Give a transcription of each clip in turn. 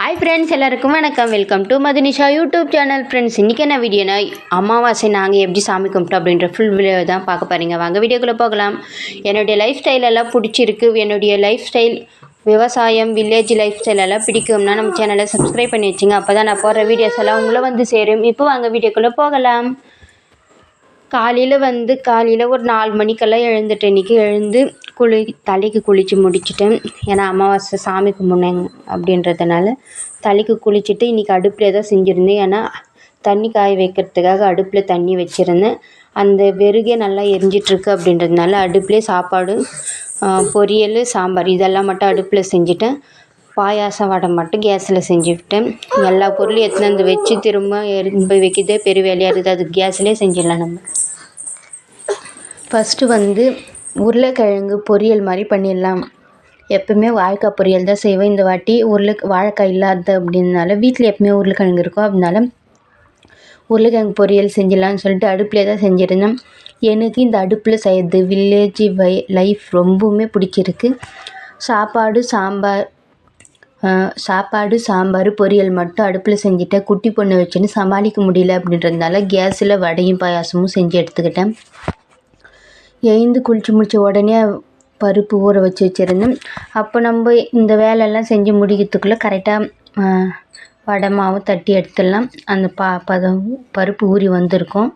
Hi friends எல்லாருக்கும் வணக்கம். Welcome to Madhunisha YouTube channel friends இன்றைக்கி என்ன வீடியோனா அமாவாசை நாங்கள் எப்படி சாமி கும்பிட்டோம் அப்படின்ற ஃபுல் வீடியோ தான் பார்க்க போகிறீங்க வாங்க வீடியோக்குள்ளே போகலாம். என்னுடைய லைஃப் ஸ்டைல் எல்லாம் பிடிச்சிருக்கு. என்னுடைய லைஃப் ஸ்டைல் விவசாயம் வில்லேஜ் லைஃப் ஸ்டைல் எல்லாம் பிடிக்கும்னா நம்ம சேனலை சப்ஸ்கிரைப் பண்ணி வச்சுங்க. அப்போ தான் நான் போடுற வீடியோஸ் எல்லாம் உங்களை வந்து சேரும். இப்போ வாங்க வீடியோக்குள்ளே போகலாம். காலையில் வந்து காலையில் ஒரு நாலு மணிக்கெல்லாம் எழுந்துட்டு இன்றைக்கி எழுந்து குளி தலைக்கு குளித்து முடிச்சுட்டு ஏன்னா அமாவாசை சாமி கும்பிட்னேங்க அப்படின்றதுனால தலைக்கு குளிச்சுட்டு இன்றைக்கி அடுப்பில் தான் செஞ்சுருந்தேன். ஏன்னா தண்ணி காய வைக்கிறதுக்காக அடுப்பில் தண்ணி வச்சுருந்தேன். அந்த வெறுகே நல்லா எரிஞ்சிட்ருக்கு அப்படின்றதுனால அடுப்புலேயே சாப்பாடு பொரியல் சாம்பார் இதெல்லாம் மட்டும் அடுப்பில் செஞ்சுட்டேன். பாயாசம் வடை மட்டும் கேஸில் செஞ்சுவிட்டேன். எல்லா பொருளும் எடுத்துன்னு வந்து வச்சு திரும்ப எரிந்து போய் வைக்கிறதே பெரிய வேலையாக இருக்குது. அது கேஸ்லேயே செஞ்சிடலாம் நம்ம. ஃபஸ்ட்டு வந்து உருளைக்கிழங்கு பொரியல் மாதிரி பண்ணிடலாம். எப்போவுமே வாழைக்காய் பொரியல் தான் செய்வேன். இந்த வாட்டி உருளை வாழைக்காய் இல்லாத அப்படின்னால வீட்டில் எப்பவுமே உருளைக்கிழங்கு இருக்கும். அதனால உருளைக்கிழங்கு பொரியல் செஞ்சிடலான்னு சொல்லிட்டு அடுப்பில் தான் செஞ்சுருந்தேன். எனக்கு இந்த அடுப்பில் செய்கிறது வில்லேஜ் வை லைஃப் ரொம்பவுமே பிடிச்சிருக்கு. சாப்பாடு சாம்பார் சாப்பாடு சாம்பார் பொரியல் மட்டும் அடுப்பில் செஞ்சுட்டேன் குட்டி பொண்ணு வச்சுன்னு சமாளிக்க முடியல அப்படின்றதுனால கேஸில் வடையும் பாயாசமும் செஞ்சு எடுத்துக்கிட்டேன். எழுந்து குளித்து முடித்த உடனே பருப்பு ஊற வச்சு வச்சுருந்தேன். அப்போ நம்ம இந்த வேலையெல்லாம் செஞ்சு முடிக்கிறதுக்குள்ளே கரெக்டாக வடை மாவு தட்டி எடுத்துடலாம். அந்த பா பதம் பருப்பு ஊறி வந்திருக்கும்.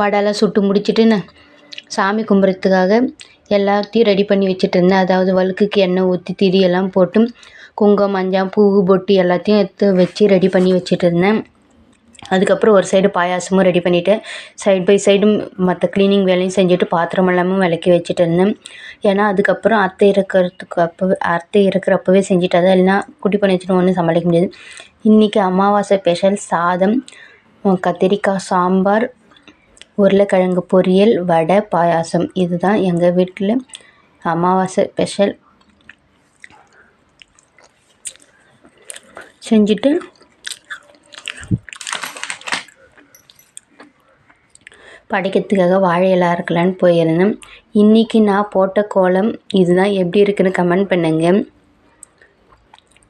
வடைலாம் சுட்டு முடிச்சுட்டு நான் சாமி கும்பிட்றதுக்காக எல்லாத்தையும் ரெடி பண்ணி வச்சுட்டு இருந்தேன். அதாவது வழுக்குக்கு எண்ணெய் ஊற்றி திரியெல்லாம் போட்டு குங்குமம் மஞ்சள் பூ பொட்டு எல்லாத்தையும் எடுத்து வச்சு ரெடி பண்ணி வச்சுட்டு இருந்தேன் அதுக்கப்புறம் ஒரு சைடு பாயாசமும் ரெடி பண்ணிவிட்டேன் சைட் பை சைடும் மற்ற க்ளீனிங் வேலையும் செஞ்சுட்டு பாத்திரம் எல்லாமும் விளக்கி வச்சுட்டு இருந்தேன் ஏன்னா அதுக்கப்புறம் அத்தை இருக்கிறதுக்கு அப்போவே அத்தை இருக்கிறப்பவே செஞ்சுட்டு தான் இல்லைனா குட்டி பண்ணி வச்சுட்டு ஒன்றும் சமாளிக்க முடியாது. இன்றைக்கி அமாவாசை ஸ்பெஷல் சாதம் கத்திரிக்காய் சாம்பார் உருளைக்கிழங்கு பொரியல் வடை பாயாசம். இதுதான் எங்கள் வீட்டில் அமாவாசை ஸ்பெஷல் செஞ்சுட்டு படைக்கிறதுக்காக வாழை இலை அறுக்கலான்னு போயிருந்தேன். இன்றைக்கி நான் போட்ட கோலம் இதுதான். எப்படி இருக்குன்னு கமெண்ட் பண்ணுங்க.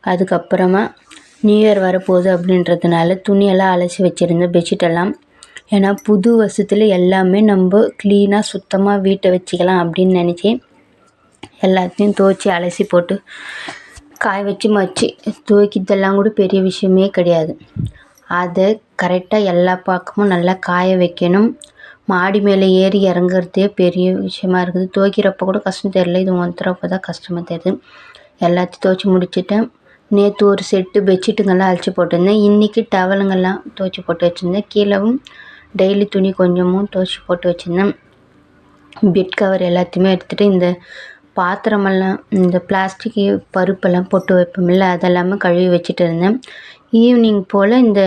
அதுக்கப்புறமா நியூ இயர் வரப்போகுது அப்படின்றதுனால துணியெல்லாம் அலசி வச்சுருந்தேன் பெட்ஷீட்டெல்லாம் ஏன்னா புது வருஷத்தில் எல்லாமே நம்ம க்ளீனாக சுத்தமாக வீட்டை வச்சுக்கலாம் அப்படின்னு நினச்சி எல்லாத்தையும் துவச்சி அலசி போட்டு காய வச்சு மச்சு துவைக்கிறதெல்லாம் கூட பெரிய விஷயமே கிடையாது. அதை கரெக்டாக எல்லா பக்கமும் நல்லா காய வைக்கணும். மாடி மேலே ஏறி இறங்குறதே பெரிய விஷயமா இருக்குது. துவைக்கிறப்ப கூட கஷ்டம் தெரில இது ஒன்றுறப்ப தான் கஷ்டமாக தெரியுது. எல்லாத்தையும் துவைச்சி முடிச்சுட்டேன். நேற்று ஒரு செட்டு பெட்ஷீட்டுங்கெல்லாம் அழிச்சு போட்டிருந்தேன். இன்றைக்கி டவலுங்கெல்லாம் துவைச்சி போட்டு வச்சுருந்தேன். கீழவும் டெய்லி துணி கொஞ்சமும் துவைச்சி போட்டு வச்சுருந்தேன். பெட் கவர் எல்லாத்தையுமே எடுத்துகிட்டு இந்த பாத்திரமெல்லாம் இந்த பிளாஸ்டிக்கு பருப்பெல்லாம் போட்டு வைப்போம்ல அதெல்லாமே கழுவி வச்சுட்டு இருந்தேன். ஈவினிங் போல் இந்த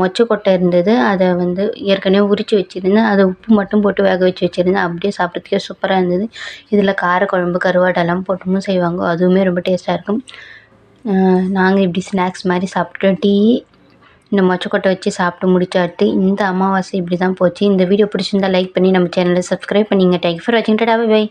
மொச்சக்கொட்டை இருந்தது அதை வந்து ஏற்கனவே உரித்து வச்சுருந்தேன். அதை உப்பு மட்டும் போட்டு வேக வச்சு வச்சுருந்தேன். அப்படியே சாப்பிட்றதுக்கே சூப்பராக இருந்தது. இதில் காரக்குழம்பு கருவாடெல்லாம் போட்டும் செய்வாங்க. அதுவுமே ரொம்ப டேஸ்ட்டாக இருக்கும். நாங்கள் இப்படி ஸ்நாக்ஸ் மாதிரி சாப்பிட்டோம் டீ இந்த மொச்சக்கொட்டை வச்சு சாப்பிட்டு முடிச்சாட்டு இந்த அமாவாசை இப்படி தான் போச்சு. இந்த வீடியோ பிடிச்சிருந்தா லைக் பண்ணி நம்ம சேனலை சப்ஸ்கிரைப் பண்ணிங்க. தேங்க்யூ ஃபார் வாட்சிங் டாடா பை